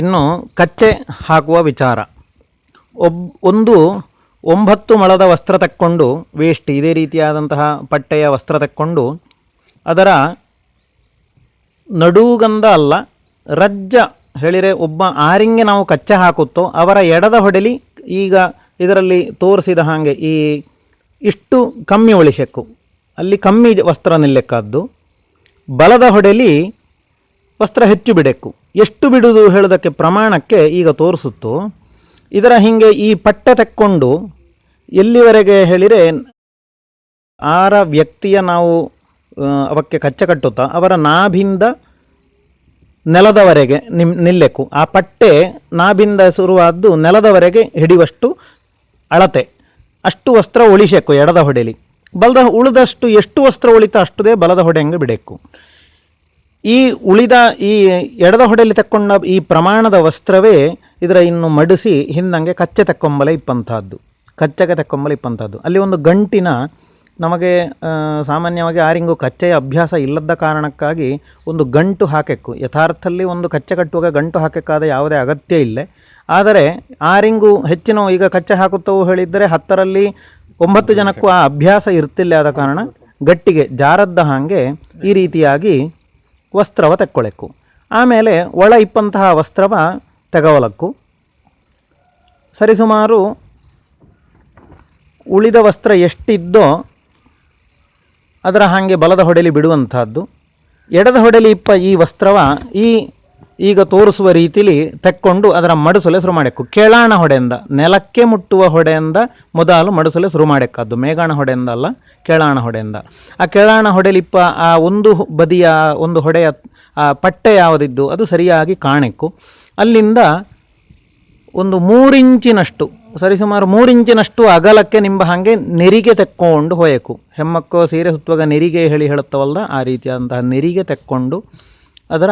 ಇನ್ನು ಕಚ್ಚೆ ಹಾಕುವ ವಿಚಾರ. ಒಬ್, ಒಂದು ಒಂಬತ್ತು ಮಳದ ವಸ್ತ್ರ ತಕ್ಕೊಂಡು ವೇಸ್ಟ್ ಇದೇ ರೀತಿಯಾದಂತಹ ಪಟ್ಟೆಯ ವಸ್ತ್ರ ತಕ್ಕೊಂಡು, ಅದರ ನಡುಗಂಧ ಅಲ್ಲ, ರಜ್ಜ ಹೇಳಿದರೆ ಒಬ್ಬ ಆರಿಂಗೆ ನಾವು ಕಚ್ಚೆ ಹಾಕುತ್ತೋ, ಅವರ ಎಡದ ಹೊಡೆಲಿ ಈಗ ಇದರಲ್ಲಿ ತೋರಿಸಿದ ಹಾಗೆ ಈ ಇಷ್ಟು ಕಮ್ಮಿ ಉಳಿಸಕ್ಕು ಅಲ್ಲಿ ಕಮ್ಮಿ ವಸ್ತ್ರ ನಿಲ್ಲಕ್ಕಾದ್ದು. ಬಲದ ಹೊಡೆಲಿ ವಸ್ತ್ರ ಹೆಚ್ಚು ಬಿಡಬೇಕು ಎಷ್ಟು ಬಿಡುವುದು ಹೇಳೋದಕ್ಕೆ ಪ್ರಮಾಣಕ್ಕೆ ಈಗ ತೋರಿಸುತ್ತು. ಇದರ ಹಿಂಗೆ ಈ ಪಟ್ಟೆ ತೆಕ್ಕೊಂಡು ಎಲ್ಲಿವರೆಗೆ ಹೇಳಿದರೆ ಆರ ವ್ಯಕ್ತಿಯ ನಾವು ಅವಕ್ಕೆ ಕಚ್ಚ ಕಟ್ಟುತ್ತಾ ಅವರ ನಾಭಿಂದ ನೆಲದವರೆಗೆ ನಿಮ್ ನಿಲ್ಲೆಕ್ಕು ಆ ಪಟ್ಟೆ ನಾಭಿಂದ ಶುರುವಾದ್ದು ನೆಲದವರೆಗೆ ಹಿಡಿಯುವಷ್ಟು ಅಳತೆ. ಅಷ್ಟು ವಸ್ತ್ರ ಉಳಿಸಬೇಕು ಎಡದ ಹೊಡೆಲಿ. ಬಲದ ಉಳಿದಷ್ಟು ಎಷ್ಟು ವಸ್ತ್ರ ಉಳಿತಾ ಅಷ್ಟುದೇ ಬಲದ ಹೊಡೆ ಹಂಗೆ ಬಿಡಬೇಕು ಈ ಉಳಿದ ಈ ಎಡದ ಹೊಡೆಯಲ್ಲಿ ತಕ್ಕೊಂಡ ಈ ಪ್ರಮಾಣದ ವಸ್ತ್ರವೇ ಇದರ ಇನ್ನು ಮಡಿಸಿ ಹಿಂದಂಗೆ ಕಚ್ಚೆ ತಕ್ಕೊಂಬಲೆ ಇಪ್ಪಂಥದ್ದು ಕಚ್ಚೆಗೆ ತಕ್ಕೊಂಬಲೆ ಇಪ್ಪಂಥದ್ದು ಅಲ್ಲಿ ಒಂದು ಗಂಟಿನ ನಮಗೆ ಸಾಮಾನ್ಯವಾಗಿ ಆರಿಂಗು ಕಚ್ಚೆಯ ಅಭ್ಯಾಸ ಇಲ್ಲದ ಕಾರಣಕ್ಕಾಗಿ ಒಂದು ಗಂಟು ಹಾಕೆಕ್ಕು. ಯಥಾರ್ಥಲ್ಲಿ ಒಂದು ಕಚ್ಚೆ ಕಟ್ಟುವಾಗ ಗಂಟು ಹಾಕಕ್ಕಾದ ಯಾವುದೇ ಅಗತ್ಯ ಇಲ್ಲ. ಆದರೆ ಆರಿಂಗು ಹೆಚ್ಚಿನ ಈಗ ಕಚ್ಚೆ ಹಾಕುತ್ತವು ಹೇಳಿದ್ದರೆ ಹತ್ತರಲ್ಲಿ ಒಂಬತ್ತು ಜನಕ್ಕೂ ಆ ಅಭ್ಯಾಸ ಇರ್ತಿಲ್ಲ ಆದ ಕಾರಣ ಗಟ್ಟಿಗೆ ಜಾರದ್ದ ಹಾಗೆ ಈ ರೀತಿಯಾಗಿ ವಸ್ತ್ರವ ತೆಕ್ಕೊಳಕ್ಕು. ಆಮೇಲೆ ಒಳ ಇಪ್ಪಂತಹ ವಸ್ತ್ರವ ತೆಗವಲಕ್ಕು. ಸರಿಸುಮಾರು ಉಳಿದ ವಸ್ತ್ರ ಎಷ್ಟಿದ್ದೋ ಅದರ ಹಾಗೆ ಬಲದ ಹೊಡೆಲಿ ಬಿಡುವಂಥದ್ದು ಎಡದ ಹೊಡೆಲಿ ಇಪ್ಪ ಈ ವಸ್ತ್ರವ ಈ ಈಗ ತೋರಿಸುವ ರೀತಿಲಿ ತೆಕ್ಕೊಂಡು ಅದರ ಮಡಿಸಲು ಶುರು ಮಾಡಬೇಕು ಕೆಳಾಣ ಹೊಡೆಯಿಂದ, ನೆಲಕ್ಕೆ ಮುಟ್ಟುವ ಹೊಡೆಯಿಂದ ಮೊದಲು ಮಡಿಸಲು ಶುರು ಮಾಡಕ್ಕದ್ದು ಮೇಗಾಣ ಹೊಡೆಯಿಂದ ಅಲ್ಲ, ಕೆಳಾಣ ಹೊಡೆಯಿಂದ. ಆ ಕೆಳಾಣ ಹೊಡೆಲಿಪ್ಪ ಆ ಒಂದು ಬದಿಯ ಒಂದು ಹೊಡೆಯ, ಆ ಪಟ್ಟೆ ಯಾವುದಿದ್ದು, ಅದು ಸರಿಯಾಗಿ ಕಾಣೆಕ್ಕು ಅಲ್ಲಿಂದ ಒಂದು ಮೂರಿಂಚಿನಷ್ಟು, ಸರಿಸುಮಾರು ಮೂರಿಂಚಿನಷ್ಟು ಅಗಲಕ್ಕೆ ನಿಂಬ ಹಾಗೆ ನೆರಿಗೆ ತೆಕ್ಕೊಂಡು ಹೋಯಕು. ಹೆಮ್ಮಕ್ಕೋ ಸೀರೆ ಸುತ್ತುವಾಗ ನೆರಿಗೆ ಹೇಳಿ ಹೇಳುತ್ತವಲ್ಲ ಆ ರೀತಿಯಾದಂತಹ ನೆರಿಗೆ ತೆಕ್ಕೊಂಡು ಅದರ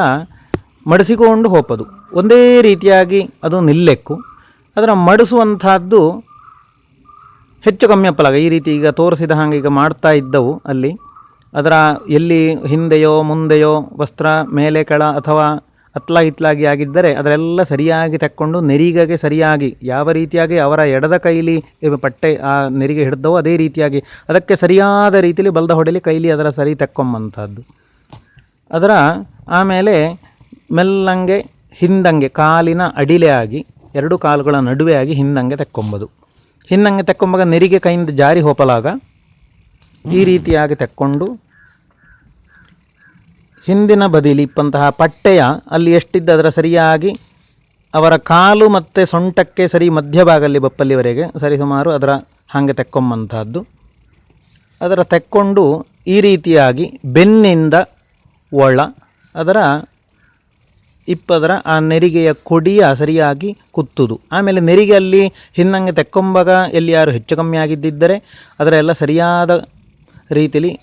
ಮಡಿಸಿಕೊಂಡು ಹೋಪದು. ಒಂದೇ ರೀತಿಯಾಗಿ ಅದು ನಿಲ್ಲೆಕ್ಕು. ಅದರ ಮಡಿಸುವಂಥದ್ದು ಹೆಚ್ಚು ಕಮ್ಮಿ ಅಪ್ಪಲಾಗ ಈ ರೀತಿ ಈಗ ತೋರಿಸಿದ ಹಾಗೆ ಈಗ ಮಾಡ್ತಾ ಇದ್ದವು ಅಲ್ಲಿ. ಅದರ ಎಲ್ಲಿ ಹಿಂದೆಯೋ ಮುಂದೆಯೋ ವಸ್ತ್ರ ಮೇಲೆ ಕೆಳ ಅಥವಾ ಅತ್ಲ ಇತ್ಲಾಗಿ ಆಗಿದ್ದರೆ ಅದರೆಲ್ಲ ಸರಿಯಾಗಿ ತಕ್ಕೊಂಡು ನೆರಿಗೆಗೆ ಸರಿಯಾಗಿ ಯಾವ ರೀತಿಯಾಗಿ ಅವರ ಎಡದ ಕೈಲಿ ಪಟ್ಟೆ ಆ ನೆರಿಗೆ ಹಿಡಿದವೋ ಅದೇ ರೀತಿಯಾಗಿ ಅದಕ್ಕೆ ಸರಿಯಾದ ರೀತಿಯಲ್ಲಿ ಬಲ್ದ ಹೊಡೆಯಲಿ ಕೈಲಿ ಅದರ ಸರಿ ತಕ್ಕೊಂಬಂಥದ್ದು. ಅದರ ಆಮೇಲೆ ಮೆಲ್ಲಂಗೆ ಹಿಂದಂಗೆ ಕಾಲಿನ ಅಡಿಲೆ ಆಗಿ ಎರಡು ಕಾಲುಗಳ ನಡುವೆ ಆಗಿ ಹಿಂದಂಗೆ ತೆಕ್ಕೊಂಬೋದು. ಹಿಂದಂಗೆ ತೆಕ್ಕೊಂಬಾಗ ನೆರಿಗೆ ಕೈಯಿಂದ ಜಾರಿ ಹೋಪಲಾಗ ಈ ರೀತಿಯಾಗಿ ತೆಕ್ಕೊಂಡು ಹಿಂದಿನ ಬದಿಲಿ ಇಪ್ಪಂತಹ ಪಟ್ಟೆಯ ಅಲ್ಲಿ ಎಷ್ಟಿದ್ದ ಅದರ ಸರಿಯಾಗಿ ಅವರ ಕಾಲು ಮತ್ತು ಸೊಂಟಕ್ಕೆ ಸರಿ ಮಧ್ಯಭಾಗಲ್ಲಿ ಬಪ್ಪಲ್ಲಿವರೆಗೆ ಸರಿಸುಮಾರು ಅದರ ಹಾಗೆ ತೆಕ್ಕೊಂಬಂತಹದ್ದು. ಅದರ ತೆಕ್ಕೊಂಡು ಈ ರೀತಿಯಾಗಿ ಬೆನ್ನಿಂದ ಒಳ ಅದರ ಇಪ್ಪದರ ಆ ನೆರಿಗೆಯ ಕೊಡಿಯ ಸರಿಯಾಗಿ ಕುತ್ತುದು. ಆಮೇಲೆ ನೆರಿಗೆಯಲ್ಲಿ ಹಿಂದಂಗೆ ತೆಕ್ಕೊಂಬಾಗ ಎಲ್ಲಿ ಯಾರು ಹೆಚ್ಚು ಕಮ್ಮಿ ಆಗಿದ್ದಿದ್ದರೆ ಅದರ ಎಲ್ಲ ಸರಿಯಾದ ರೀತಿಲಿ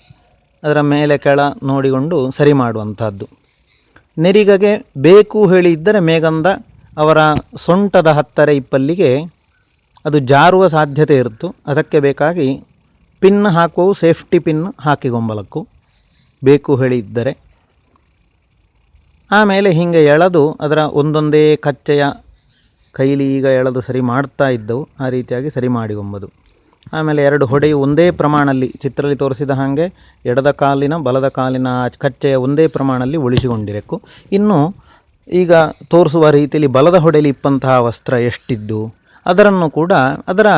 ಅದರ ಮೇಲೆ ಕೆಳ ನೋಡಿಕೊಂಡು ಸರಿ ಮಾಡುವಂಥದ್ದು. ನೆರಿಗೆಗೆ ಬೇಕು ಹೇಳಿದ್ದರೆ ಮೇಘಂದ ಅವರ ಸೊಂಟದ ಹತ್ತರ ಇಪ್ಪಲ್ಲಿಗೆ ಅದು ಜಾರುವ ಸಾಧ್ಯತೆ ಇರುತ್ತು. ಅದಕ್ಕೆ ಬೇಕಾಗಿ ಪಿನ್ ಹಾಕುವು ಸೇಫ್ಟಿ ಪಿನ್ ಹಾಕಿಗೊಂಬಲಕ್ಕು ಬೇಕು ಹೇಳಿ ಇದ್ದರೆ ಆಮೇಲೆ ಹಿಂಗೆ ಎಳೆದು ಅದರ ಒಂದೊಂದೇ ಕಚ್ಚೆಯ ಕೈಲಿ ಈಗ ಎಳೆದು ಸರಿ ಮಾಡ್ತಾ ಇದ್ದವು, ಆ ರೀತಿಯಾಗಿ ಸರಿ ಮಾಡಿಗೊಂಬದು ಆಮೇಲೆ ಎರಡು ಹೊಡೆಯು ಒಂದೇ ಪ್ರಮಾಣದಲ್ಲಿ ಚಿತ್ರದಲ್ಲಿ ತೋರಿಸಿದ ಹಾಗೆ ಎಡದ ಕಾಲಿನ ಬಲದ ಕಾಲಿನ ಕಚ್ಚೆಯ ಒಂದೇ ಪ್ರಮಾಣದಲ್ಲಿ ಉಳಿಸಿಕೊಂಡಿರಬೇಕು. ಇನ್ನು ಈಗ ತೋರಿಸುವ ರೀತಿಯಲ್ಲಿ ಬಲದ ಹೊಡೆಯಲ್ಲಿ ಇಪ್ಪಂತಹ ವಸ್ತ್ರ ಎಷ್ಟಿದ್ದು, ಅದರನ್ನು ಕೂಡ ಅದರ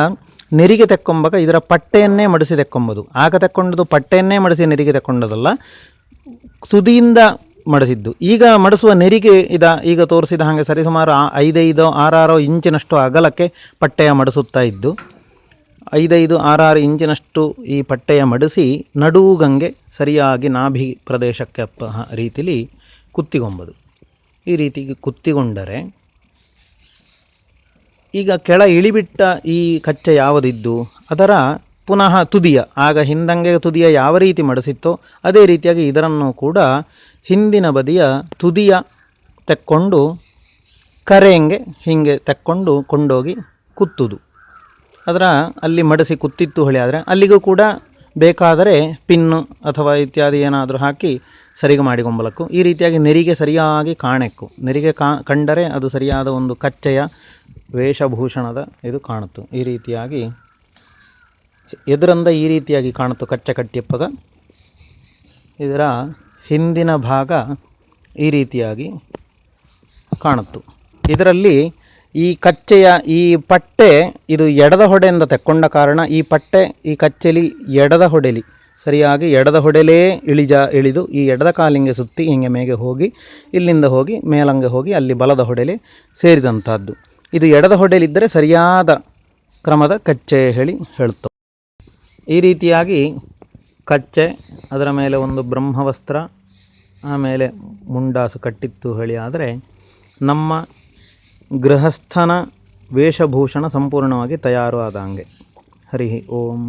ನೆರಿಗೆ ತೆಕ್ಕೊಂಬಾಗ ಇದರ ಪಟ್ಟೆಯನ್ನೇ ಮಡಿಸಿ ತೆಕ್ಕೊಂಬೋದು. ಆಗ ತೆಕ್ಕೊಂಡದ್ದು ಪಟ್ಟೆಯನ್ನೇ ಮಡಿಸಿ ನೆರಿಗೆ ತೆಕ್ಕೊಂಡದಲ್ಲ, ತುದಿಯಿಂದ ಮಡಿಸಿದ್ದು. ಈಗ ಮಡಿಸುವ ನೆರಿಗೆ ಇದ, ಈಗ ತೋರಿಸಿದ ಹಾಗೆ ಸರಿಸುಮಾರು ಐದೈದು, ಆರಾರು ಇಂಚಿನಷ್ಟು ಅಗಲಕ್ಕೆ ಪಟ್ಟೆಯ ಮಡಿಸುತ್ತಾ ಇದ್ದು, ಐದೈದು, ಆರಾರು ಇಂಚಿನಷ್ಟು ಈ ಪಟ್ಟೆಯ ಮಡಿಸಿ ನಡುಗಂಗೆ ಸರಿಯಾಗಿ ನಾಭಿ ಪ್ರದೇಶಕ್ಕೆ ರೀತಿಲಿ ಕುತ್ತಿಗೊಂಬುದು. ಈ ರೀತಿ ಕುತ್ತಿಗೊಂಡರೆ ಈಗ ಕೆಳ ಇಳಿಬಿಟ್ಟ ಈ ಕಚ್ಚೆ ಯಾವುದಿದ್ದು, ಅದರ ಪುನಃ ತುದಿಯ, ಆಗ ಹಿಂದಂಗೆ ತುದಿಯ ಯಾವ ರೀತಿ ಮಡಿಸಿತ್ತೋ, ಅದೇ ರೀತಿಯಾಗಿ ಇದರನ್ನು ಕೂಡ ಹಿಂದಿನ ಬದಿಯ ತುದಿಯ ತೆಕ್ಕೊಂಡು ಕರೆಂಗೆ ಹಿಂಗೆ ತೆಕ್ಕೊಂಡು ಕೊಂಡೋಗಿ ಕುತ್ತುದು. ಅದರ ಅಲ್ಲಿ ಮಡಿಸಿ ಕುತ್ತಿತ್ತು ಹೊಳೆ. ಆದರೆ ಅಲ್ಲಿಗೂ ಕೂಡ ಬೇಕಾದರೆ ಪಿನ್ನು ಅಥವಾ ಇತ್ಯಾದಿ ಏನಾದರೂ ಹಾಕಿ ಸರಿಗೆ ಮಾಡಿಕೊಂಬಲಕ್ಕು ಈ ರೀತಿಯಾಗಿ ನೆರಿಗೆ ಸರಿಯಾಗಿ ಕಾಣೆಕ್ಕು. ನೆರಿಗೆ ಕಾ ಕಂಡರೆ ಅದು ಸರಿಯಾದ ಒಂದು ಕಚ್ಚೆಯ ವೇಷಭೂಷಣದ ಇದು ಕಾಣುತ್ತು. ಈ ರೀತಿಯಾಗಿ ಎದುರಂದ ಈ ರೀತಿಯಾಗಿ ಕಾಣುತ್ತು ಕಚ್ಚೆ ಕಟ್ಟಿಯಪ್ಪಗ. ಇದರ ಹಿಂದಿನ ಭಾಗ ಈ ರೀತಿಯಾಗಿ ಕಾಣುತ್ತು. ಇದರಲ್ಲಿ ಈ ಕಚ್ಚೆಯ ಈ ಪಟ್ಟೆ ಇದು ಎಡದ ಹೊಡೆಯಿಂದ ತೆಕ್ಕೊಂಡ ಕಾರಣ, ಈ ಪಟ್ಟೆ, ಈ ಕಚ್ಚೆಲಿ ಎಡದ ಹೊಡೆಲಿ, ಸರಿಯಾಗಿ ಎಡದ ಹೊಡೆಲೇ ಇಳಿಜ, ಇಳಿದು ಈ ಎಡದ ಕಾಲಿಂಗೆ ಸುತ್ತಿ ಹಿಂಗೆ ಮೇಗೆ ಹೋಗಿ, ಇಲ್ಲಿಂದ ಹೋಗಿ ಮೇಲಂಗೆ ಹೋಗಿ ಅಲ್ಲಿ ಬಲದ ಹೊಡೆಲೆ ಸೇರಿದಂಥದ್ದು. ಇದು ಎಡದ ಹೊಡೆಲಿದ್ದರೆ ಸರಿಯಾದ ಕ್ರಮದ ಕಚ್ಚೆ ಹೇಳಿ ಹೇಳುತ್ತೆ ಈ ರೀತಿಯಾಗಿ ಕಚ್ಚೆ, ಅದರ ಮೇಲೆ ಒಂದು ಬ್ರಹ್ಮವಸ್ತ್ರ, ಆಮೇಲೆ ಮುಂಡಾಸು ಕಟ್ಟಿತ್ತು ಹೇಳಿ ಆದರೆ ನಮ್ಮ ಗೃಹಸ್ಥನ ವೇಷಭೂಷಣ ಸಂಪೂರ್ಣವಾಗಿ ತಯಾರು ಆದಂಗೆ ಹರಿ ಓಂ.